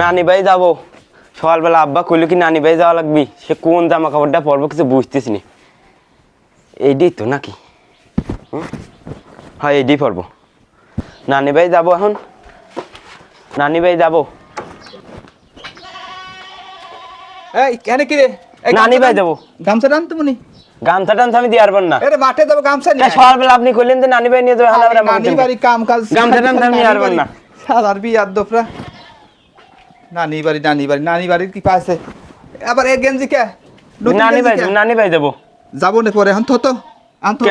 নানি ভাই যাব। সকালবেলা আব্বা কইলো কি নানি ভাই যাওয়া লাগবি? সে কোন জামা কাপড়টা পরবো কিছু বুঝতেছি নি এইটাই তো নাকি? হয় এইটাই পরবো। নানি ভাই যাব এখন। নানি ভাই যাব। এই কেন কি রে? নানি ভাই যাব। গামছা টান তো মনি? গামছা টামছা আমি দিয়ে পারবেন না। এরে মাঠে যাব গামছা নিয়ে সকালবেলা আপনি কইলেন যে নানি ভাই নিয়ে যাবে নানি। বাড়ি কাম কাজ গামছা টামছা আমি আর পারব না। সালার বিয়ার দোফরা। নানি বাড়ি নানি বাড়ি নানি বাড়ির কি পাইছে? আবার এ গেঞ্জি কে? নানি ভাই নানি ভাই যাব। যাব না পরে এখন তো। তো।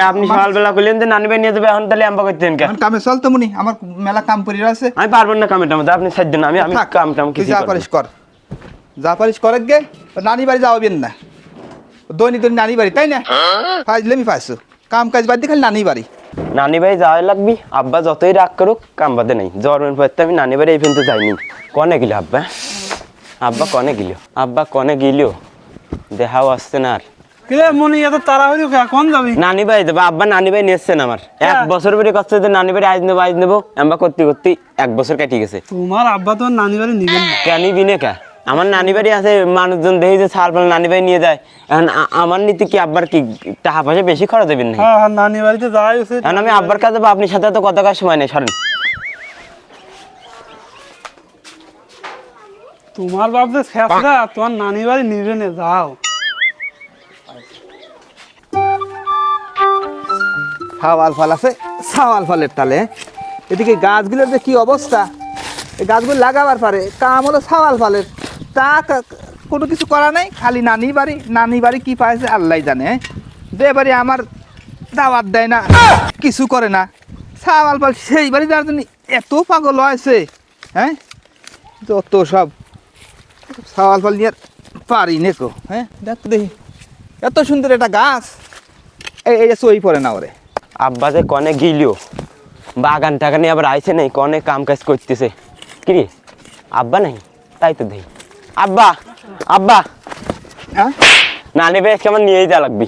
আপনি সকালবেলা কইলেন যে নানি ভাই নিয়ে যাবে এখন তাহলে আম্বা করতেন কে? এখন কামে চল তো মুনি আমার মেলা কাম করি আছে। আমি পারব না কামের টামে আপনি সাহায্য না আমি আমি কাম টাম কিছু যা পারিস কর। যা পারিস করে গে নানি বাড়ি যাওয়াবেন না। দৈনিক দৈনিক নানি বাড়ি তাই না? ফাইজলে আমি পাইছো কাম কাজ বাদ দিয়ে খালি নানি বাড়ি নানি ভাই যাওয়াই লাগবি আব্বা যতই রাগ করুক কাম বাদে নাই। জ্বরের পর আমি নানি বাড়ি এই পর্যন্ত যাইনি। কনে গিল আব্বা? আব্বা কনে গিল? আব্বা কনে গিল? দেখাও আসছে না আর। মনি নানি ভাই দেবো আব্বা নানি ভাই নিয়েছেন আমার। এক বছর বেড়ে কষ্ট যে নানি আজ নেব আজ নেব। আম্বা করতে করতে এক বছর গেছে। তোমার আব্বা তো নানি বাড়ি নিবেন কেন বিনে কা? আমার নানি বাড়ি আছে মানুষজন দেখি যে সার নানি ভাই নিয়ে যায়। এখন আমার নীতি কি আব্বার কি টাকা পয়সা বেশি খরচ দেবেন না হ্যাঁ হ্যাঁ নানি বাড়িতে যাই উচিত এখন আমি আব্বার কাছে বা আপনার সাথে তো কথা কার সময় নেই সরেন। তোমার বাপ যে শেষরা তোমার নানি বাড়ি নিবে না যাও। সাওয়াল ফল আছে সাওয়াল ফলের তালে। এদিকে গাছগুলোর যে কি অবস্থা? এই গাছগুলো লাগাবার পারে কাম হলো সাওয়াল ফলের। তা কোনো কিছু করা নাই, খালি নানি বাড়ি নানি বাড়ি কি পাইছে আল্লাহ জানে হ্যাঁ? যে বাড়ি আমার দাওয়াত দেয় না, কিছু করে না। সাওয়াল ফল সেই বাড়ি যার জন্য এত পাগল হয়েছে হ্যাঁ? যত সব সাওয়াল ফল নিয়ে পারি নে কো হ্যাঁ? দেখ দেখি, এত সুন্দর একটা গাছ। এই সই পড়ে না ওরে। আব্বা যে কনে গিলিও, বাগান টাগানে আবার আইছে নাই, কনে কাম কাজ করতেছে। কি আব্বা নাই? তাই তো দেই আব্বা আব্বা। হ্যাঁ নানি ভাই আজকে আমার নিয়েই যা লাগবি।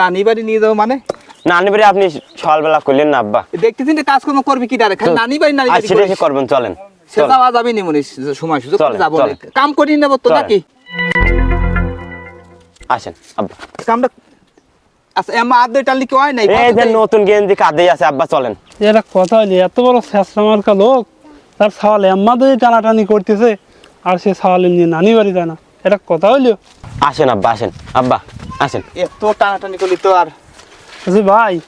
নানি বাড়ি নিয়ে যাব মানে? নানি বাড়ি আপনি সকালবেলা করলেন না আব্বা। দেখতেছেন যে কাজকর্ম করবি কি খালি নানি বাড়ি নানি বাড়ি সেটা করবেন চলেন। সে চলেন। যাওয়া যাবে নি মনে সময় সুযোগ যাব কাম করি নেব তো নাকি? আসেন আব্বা। কামটা আচ্ছা এমা আদ দুই টানলি কি হয় নাই? এই যে নতুন গেঞ্জি কাঁদেই আছে আব্বা চলেন। এটা কথা হইলে এত বড় শেষরা মার্কা লোক। তার সাওয়াল এম্মা দিয়ে টানাটানি করতেছে। আর সে সাওয়াল নিয়ে নানি বাড়ি যায় না। এটা কথা হইল? আসেন আব্বা আসেন। আব্বা আসেন। এত টানাটানি করলি তো আর। বলছি, ভাই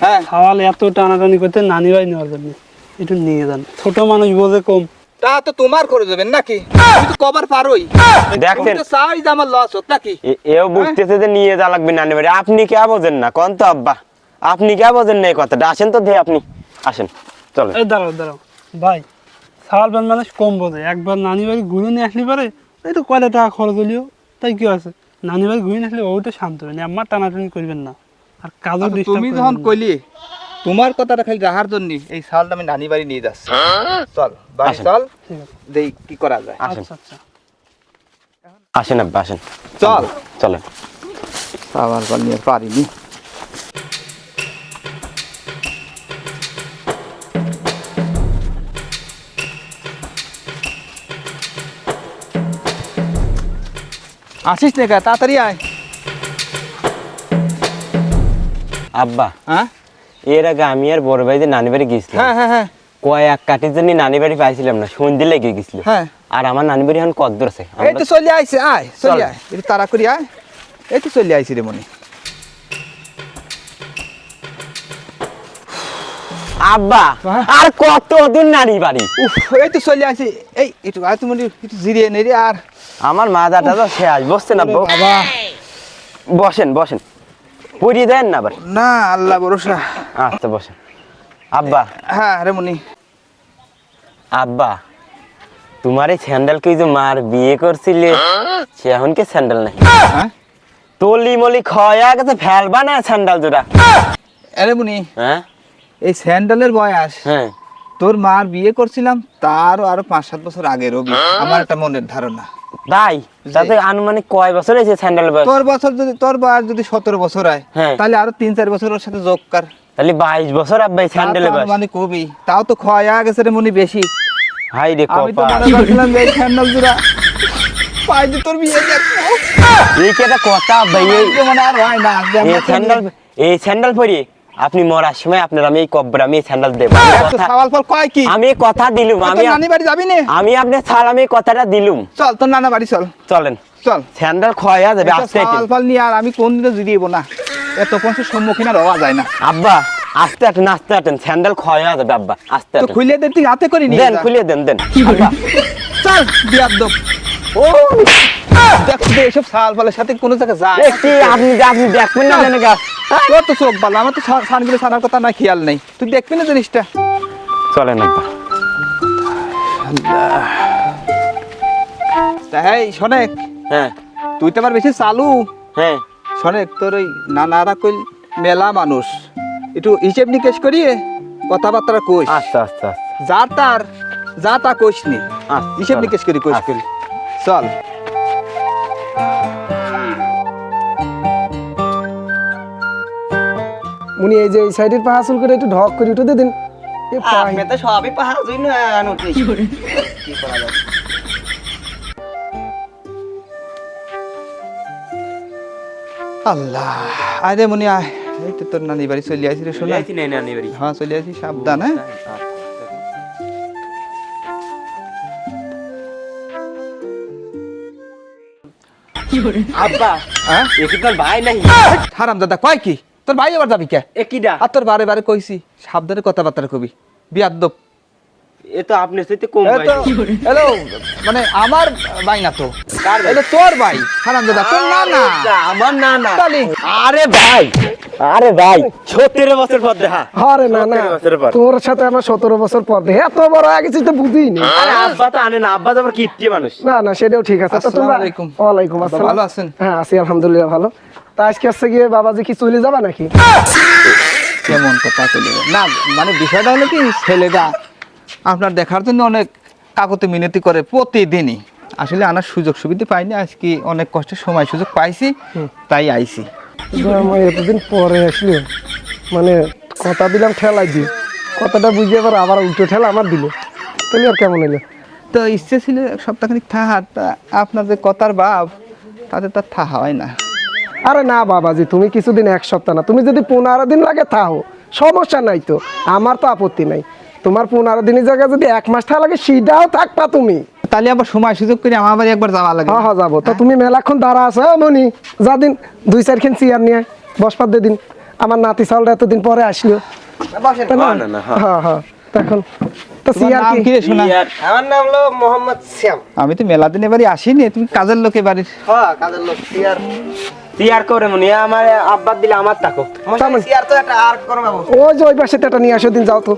হ্যাঁ। সাওয়াল এত টানাটানি করতে নানি বাড়ি নেওয়ার জন্য। একটু নিয়ে যান। ছোট মানুষ বোঝে কম। তা তো তোমার করে দেবেন নাকি? তুমি তো কবার পারোই। দেখছেন তো চাই যে আমার লস হোক নাকি? এ- এও বুঝতেছে যে নিয়ে যা লাগবে নানি বাড়ি। আপনি কে বোঝেন না? কোন তো আব্বা। আপনি কে বোঝেন না এই কথাটা? আসেন তো দে আপনি। আসেন। এই দাঁড়াও দাঁড়াও। ভাই বান মানুষ কম বোঝে। একবার নানি বাড়ি ঘুরে নিয়ে আসলে পারে এই তো কয়টা টাকা খরচ হলিও তাই কি আছে নানি বাড়ি ঘুরে নিয়ে আসলে ওটা শান্ত হবে না আমার টানাটানি করবেন না। আর কাজও আচ্ছা, তুমি যখন কইলি তোমার কথাটা খালি রাহার জন্য এই সালটা আমি নানি বাড়ি নিয়ে যাচ্ছি। চল বাড়ি চল দেই কি করা যায়। আচ্ছা আচ্ছা। আসেন আব্বা আসেন। চল। চলেন। আবার বল নিয়ে পারিনি। আসিস না তাড়াতাড়ি আয়। আব্বা হ্যাঁ? এর আগে আমি আর বড় ভাই যে নানি বাড়ি গেছিলাম হ্যাঁ হ্যাঁ হ্যাঁ। কয়েক কাটির জন্য নানি বাড়ি পাইছিলাম না সন্ধে লেগে গেছিল হ্যাঁ। আর আমার নানি বাড়ি এখন কদ্দর আছে। এই তো চলে আইছে আয় চলে। আয় একটু তাড়াতাড়ি আয়। এই তো চলে আইছি রে মনি। আব্বা হ্যাঁ? আর কত দূর নানি বাড়ি? উফ এই তো চলে আইছি এই একটু তুমি একটু জিরিয়ে নে রে আর। আমার মাথাটা তো শেষ বসছেন আব্বু বাবা। বসেন বসেন। পুরি দেন না আবার। না আল্লাহ ভরসা। আচ্ছা বসেন। আব্বা। হ্যাঁ রে মনি আব্বা তোমার এই স্যান্ডেল কি যে মার বিয়ে করছিলে? সে এখন কি স্যান্ডেল নাই? হ্যাঁ? তলি মলি খয়া গেছে ফেলবা না স্যান্ডেল জোড়া। আরে মুনি হ্যাঁ? এই স্যান্ডেলের বয়স। হ্যাঁ। তোর মার বিয়ে করছিলাম তারও আরও পাঁচ সাত বছর আগের রবি আমার একটা মনের ধারণা। তাই তাতে আনুমানিক কয় বছর হয়েছে স্যান্ডেল বয়স? তোর বছর যদি তোর বয়স যদি সতেরো বছর হয় হ্যাঁ। তাহলে আরও তিন চার বছর ওর সাথে যোগ কর। তাহলে বাইশ বছর আব্বা স্যান্ডেল বয়স। মানে কবি। তাও তো ক্ষয়া গেছে রে মনি বেশি। হাই রে আমি তো করছিলাম এই স্যান্ডেল জোড়া পাই দিয়ে তোর বিয়ে এই কি একটা কথা ভাই? এই যে মানে আর হয় না। এই স্যান্ডেল এই স্যান্ডেল পরি আপনি মরার সময় আপনার আমি এই কব্বর আমি স্যান্ডেল দেব। আমি কথা- সওয়াল ফল কয় কি? আমি কথা দিলুম আমি নানি বাড়ি যাবি নে। আমি আপনার ছাড় আমি কথাটা দিলুম। চল তোর নানা বাড়ি চল। চলেন। চল। স্যান্ডেল হয়ে যাবে আস্তে সওয়াল ফল নিয়ে আর আমি কোন কোনদিনও জিরিয়েবো না। এত পঞ্চাশ সম্মুখীন আর হওয়া যায় না। আব্বা আস্তে হাঁটেন আস্তে হাঁটেন স্যান্ডেল হয়ে যাবে আব্বা আস্তে তো খুলে দে তুই হাতে করে নিয়ে দেন যা। খুলিয়ে দেন দেন। আব্বা, চল বিয়ার দোপ ও! দেখ এসব সাল ফলের সাথে কোনো জায়গায় যায় আপনি আপনি দেখবেন না জানে গা। তোর তো চোখ ভালো আমার তো সানগুলো সানার কথা না খেয়াল নেই। তুই দেখবি না জিনিসটা? চলেন আব্বা। হ্যাঁ শোনেক হ্যাঁ। তুই তো আবার বেশি চালু। হ্যাঁ। শোনেক তোর ওই নানারা কইল মেলা মানুষ। একটু হিসেব নিকেশ করিয়ে কথাবার্তা কইস। আচ্ছা আচ্ছা আচ্ছা। যার তার যা তা কইস নি আচ্ছা, হিসেব নিকেশ করি কইস আচ্ছা। করি। চল। উনি এই যে এই সাইডের পাহা চুল করে একটু ঢক করে উঠে দিন। এ তো সবই পাহাড় জুই না আনুটি কি করা যায়? আল্লাহ আয় রে মনি আয়। এই তো তোর নানি বাড়ি চলে আসি রে শোনা। যাইছি নাই না নিবারি হ্যাঁ চলে আসি সাবধান হ্যাঁ। আব্বা হ্যাঁ এ কি তোর ভাই নাই হারাম দাদা কয় কি? তোর ভাই আবার যাবি কে? এ কিডা আর তোর বারে বারে কইছি সাবধানে কথাবার্তা কবি। বিয়াদ্দব এ তো আপনি সাথে কম ভাই। হ্যালো মানে আমার ভাই না তো। কার ভাই? তোর ভাই। হারাম দাদা তোর না না আমার না না আরে ভাই আরে ভাই। সতেরো বছর পর দেখা। আরে না না। তোর সাথে আমার সতেরো বছর পর দেখে। এত বড় হয়ে গেছিস তো বুঝিনি। আরে আব্বা তো আনে না। আব্বা তো কিপ্টি মানুষ। না না সেটাও ঠিক আছে। আসসালামু তোমরা আলাইকুম। ওয়ালাইকুম আসসালাম। ভালো আছেন? হ্যাঁ আছি আলহামদুলিল্লাহ ভালো। তা আজকে আসছে গিয়ে বাবাজি কি চলে যাবা নাকি? কেমন কথা চলে না মানে বিষয়টা হলো কি ছেলেটা আপনার দেখার জন্য অনেক কাকতে মিনতি করে প্রতিদিনই। আসলে আনার সুযোগ সুবিধা পাইনি। আজকে অনেক কষ্টের সময় সুযোগ পাইছি তাই আইছি। এতদিন পরে আসলে মানে কথা দিলাম ঠেলাই দিয়ে কথাটা বুঝে এবার আবার উল্টো ঠেলা আমার দিল। তাহলে আর কেমন এলো তো ইচ্ছে ছিল সপ্তাহখানিক থাহার তা আপনার যে কথার বাপ তাতে তার থাহা হয় না। আরে না বাবাজি তুমি কিছুদিন এক সপ্তাহ না তুমি যদি পনেরো দিন লাগে থাও সমস্যা নাই তো আমার তো আপত্তি নাই। তোমার পনেরো দিনের জায়গায় যদি এক মাস থাকা লাগে সেটাও থাকবা তুমি। তাহলে আবার সময় সুযোগ করে আমার বাড়ি একবার যাওয়া লাগে। হ্যাঁ হ্যাঁ যাব। তো তুমি মেলাক্ষণ দাঁড়া আছো হ্যাঁ, মনি যা দিন দুই চারখান চেয়ার নিয়ে বসপাত দিয়ে দিন। আমার নাতি চালটা এতদিন পরে আসলো। না? হ্যাঁ, না, না, হ্যাঁ। হ্যাঁ হ্যাঁ তখন তো তোমার চেয়ার নাম কি? কি রে শোনা ইয়ার, আমার নাম হলো মোহাম্মদ শ্যাম। আমি তো মেলা দিনে বাড়ি আসিনি। তুমি কাজের লোকে বাড়ির। হ্যাঁ কাজের লোক সিয়ার সিয়ার করে মনে হয় আমার আব্বার দিলে আমার তাকো। তার মানে- সিয়ার তো একটা আর করো বাবু যে ওই পাশে এটা নিয়ে আসো দিন যাও তো।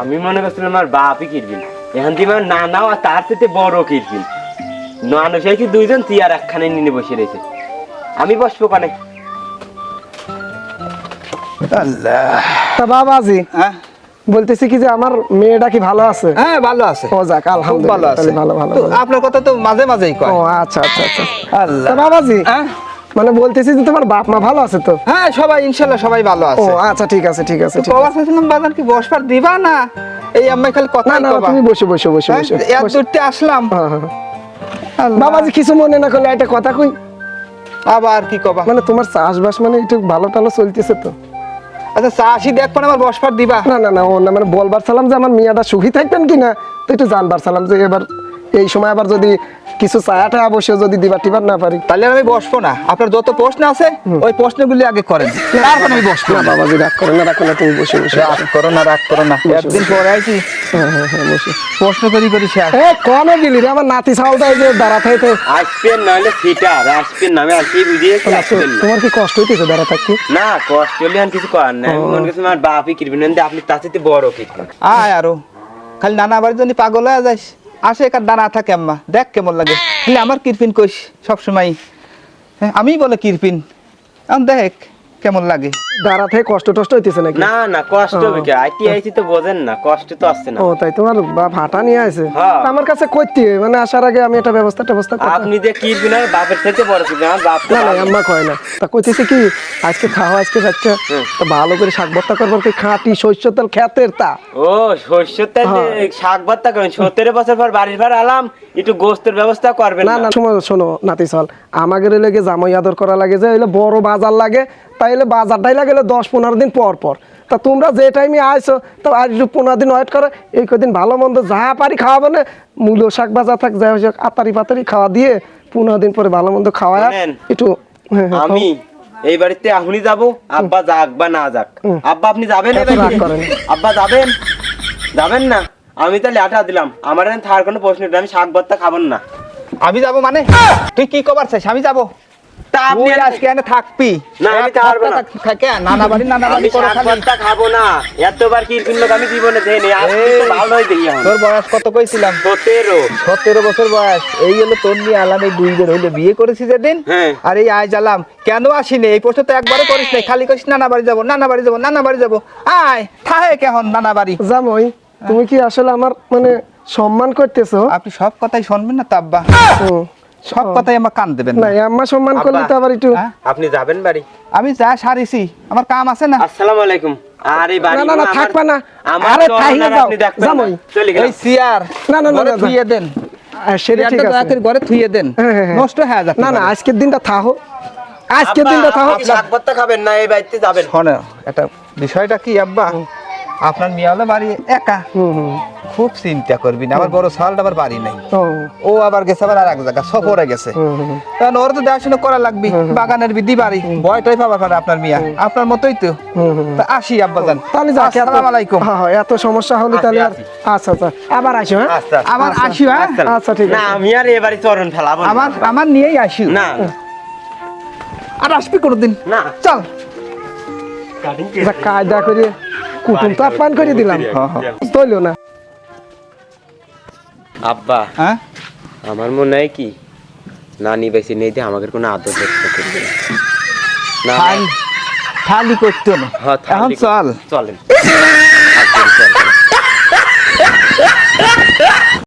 আমি মনে করছিলাম আমার বাপই কিনবেন এখান থেকে আমার নানাও আর তার সাথে বড় হয়েছে দুইজন চেয়ার একখানে নিয়ে বসে রয়েছে। আমি বসবো কানে। আল্লাহ। তা বাবাজি হ্যাঁ? বলতেছি কি যে আমার মেয়েটা কি ভালো আছে? হ্যাঁ ভালো আছে। ও যাক আলহামদুলিল্লাহ ভালো আছে। ভালো ভালো আপনার কথা তো মাঝে মাঝেই কয়। ও আচ্ছা আচ্ছা আচ্ছা। আল্লাহ। বাবাজি হ্যাঁ? মানে বলতেছি যে তোমার বাপ মা ভালো আছে তো? হ্যাঁ সবাই ইনশাল্লাহ সবাই ভালো ও আছে আচ্ছা ঠিক আছে ঠিক আছে ঠিক চাইছিলাম বাজার কি বসবার দিবা না? এই আমি খালি কথা না তুমি বসে বসে বসে বসে এত দূরতে আসলাম। হ্যাঁ, হ্যাঁ, হ্যাঁ। বাবাজি কিছু মনে না করলে একটা কথা কই? আবার কি কবা? মানে তোমার চাষবাস মানে একটু ভালো টালো চলতেছে তো। আচ্ছা চাষি দেখব না আমার বসবার দিবা? না না না ও না মানে বলবার সালাম যে আমার মিয়াটা সুখী থাকবেন কিনা তো একটু জানবার সালাম যে এবার এই সময় আবার যদি কিছু চায়াটা অবশ্যই যদি দিবার টিবার না পারি। তাহলে আমি বসবো না। আপনার যত প্রশ্ন আছে ওই প্রশ্নগুলি আগে করেন। তারপর আমি বসবো। না বাবাজি রাগ করে না রাখো না তুমি বসে বসে। রাগ করো না রাগ করো না। একদিন পরে আইছি। হ্যাঁ হ্যাঁ হ্যাঁ বসে। প্রশ্ন করি করি শেষ। এ কনে গেলি রে? আমার নাতি চাউলটা এই যে দাঁড়া থাকতে আসবেন নাহলে সিটার আসবেন নামে আসি বুঝিয়ে আসবেন তোমার কি কষ্ট হইতেছে দাঁড়া থাকতে? না কষ্ট হলে আর কিছু করার নাই। আমি মনে করছি আমার বাপই কিনবেন না আপনি তার বড় কিনবেন আয় আরও। খালি নানা বাড়ির জন্য পাগল হয়ে যাইস আসে একার দানা থাকে আম্মা, দেখ কেমন লাগে। আমার কিরপিন কইস সবসময়। হ্যাঁ আমি বলে কিরপিন। দেখ। কেমন লাগে? দাঁড়া থেকে কষ্ট টষ্ট হইতেছে নাকি? না না কষ্ট হবে কি? আইটি আইছি তো বোঝেন না কষ্ট তো আসছে না। ও তাই তোমার বাপ হাঁটা নিয়ে আছে হ্যাঁ। আমার কাছে কইতে মানে আসার আগে আমি একটা ব্যবস্থা ব্যবস্থা করতাম। আপনি যে কি বিনা বাপের থেকে বড় কি আমার বাপ না না আম্মা কয় না। তা কইতেছে কি আজকে খাওয়া আজকে যাচ্ছে। তা ভালো করে শাক ভর্তা করবার কি খাঁটি শস্য তেল খেতের তা? ও শস্যের তেল হ্যাঁ। শাক ভর্তা করেন। সত্তর বছর পর বাড়ির ভাড়া আলাম একটু গোস্তের ব্যবস্থা করবেন না না। শোনো শোনো নাতি চল আমাদের লেগে জামাই আদর করা লাগে যে হইলে বড় বাজার লাগে। তাইলে বাজারটাই লাগে দশ পনেরো দিন পর পর। তা তোমরা যে টাইমে আইছো তো আর একটু পনেরো দিন ওয়েট করো এই কদিন ভালো মন্দ যা পারি খাওয়াবো না মূলো শাক ভাজা থাক যাই হোক আতারি পাতারি খাওয়া দিয়ে পনেরো দিন পরে ভালো মন্দ খাওয়া একটু হ্যাঁ, হ্যাঁ, আমি এই বাড়িতে এখনই যাব আব্বা যাক বা না যাক। আব্বা আপনি যাবেন? করেন। আব্বা যাবেন? যাবেন না? আমি তাহলে আটা দিলাম। আমার এখানে থাকার কোনো প্রশ্ন আমি শাক ভর্তা খাবেন না। আমি যাব মানে? তুই কি কবার চাইছ আমি যাব। তুই আর- আজকে এনে থাকবি। না, আমি থাকব না। থাকে নানা বাড়ি নানা বাড়ি আমি খালি। ভর্তা খাব না। এতবার কি লোক আমি জীবনে দেয়নি আজকে তো এই, ভালোই দেখি তোর বয়স কত কইছিলাম? সতেরো। সতেরো বছর বয়স। এই হলো তোর নিয়ে আলাম এই দুই দিন হইলে বিয়ে করেছি যেদিন। হ্যাঁ। আর এই আয় জ্বালাম। কেন আসিনি? এই প্রশ্ন তো একবারও করিস নাই। খালি করিস নানা বাড়ি যাব নানা বাড়ি যাব নানা বাড়ি যাব। আয় থাহে কেমন নানা বাড়ি। জামাই তুমি কি আসলে আমার মানে সম্মান করতেছো? আপনি সব কথাই শুনবেন না তাব্বা। সব কথাই আমার কান দেবেন না। না আম্মা সম্মান করলে তো আবার একটু হ্যাঁ? আপনি যাবেন বাড়ি? আমি যা সারিছি আমার কাম আছে না? আসসালামু আলাইকুম। আর এই বাড়ি না, না, না, থাকবা না। আরে, তাইলে আর যাও, না। জামাই। চলে এই গেলাম চেয়ার না, না, না, না, না। থুইয়ে দেন। আহ, সেটা ঠিক আছে। দয়া করে ঘরে থুইয়ে দেন। হ্যাঁ, হ্যাঁ, হ্যাঁ। নষ্ট হয়ে যাচ্ছে না না আজকের দিনটা থাকো আজকের দিনটা থাকো আপনি কি শাক খাবেন না এই বাড়িতে যাবেন। শোনো একটা বিষয়টা কি আব্বা? আপনার মিয়ালে বাড়ি একা। হুম হুম। খুব চিন্তা করবি না আমার বড় সালটা আবার বাড়ি নাই। ও। ও আবার গেছে আবার আর এক জায়গা সফরে গেছে। হুম, হুম। কারণ ওর তো দেখাশোনা করা লাগবে বাগানের বিধি বাড়ি। ভয়টাই পাবা পারে আপনার মিয়া। আপনার মতোই তো। আসি আব্বা যান তাহলে আসসালামু আলাইকুম। হ্যাঁ, হ্যাঁ, এত সমস্যা হলে তাহলে আর আচ্ছা আচ্ছা। আবার আসো হ্যাঁ? আচ্ছা আবার আসি হ্যাঁ? আচ্ছা। ঠিক না আমি আর এই বাড়ি চরণ ফেলাবো আমার আমার নিয়েই আসি। না। আর আসবি কোনোদিন? না। চল। যা কায়দা করে কুটুম তো আপ্যায়ন করে দিলাম। তৈলো না। আব্বা হ্যাঁ? আমার মনে হয় কি নানি বেশি নেই দিয়ে আমাদের কোনো আদর যত্ন করবে না। থালি খালি খালি না হ্যাঁ, এখন চল। চলেন।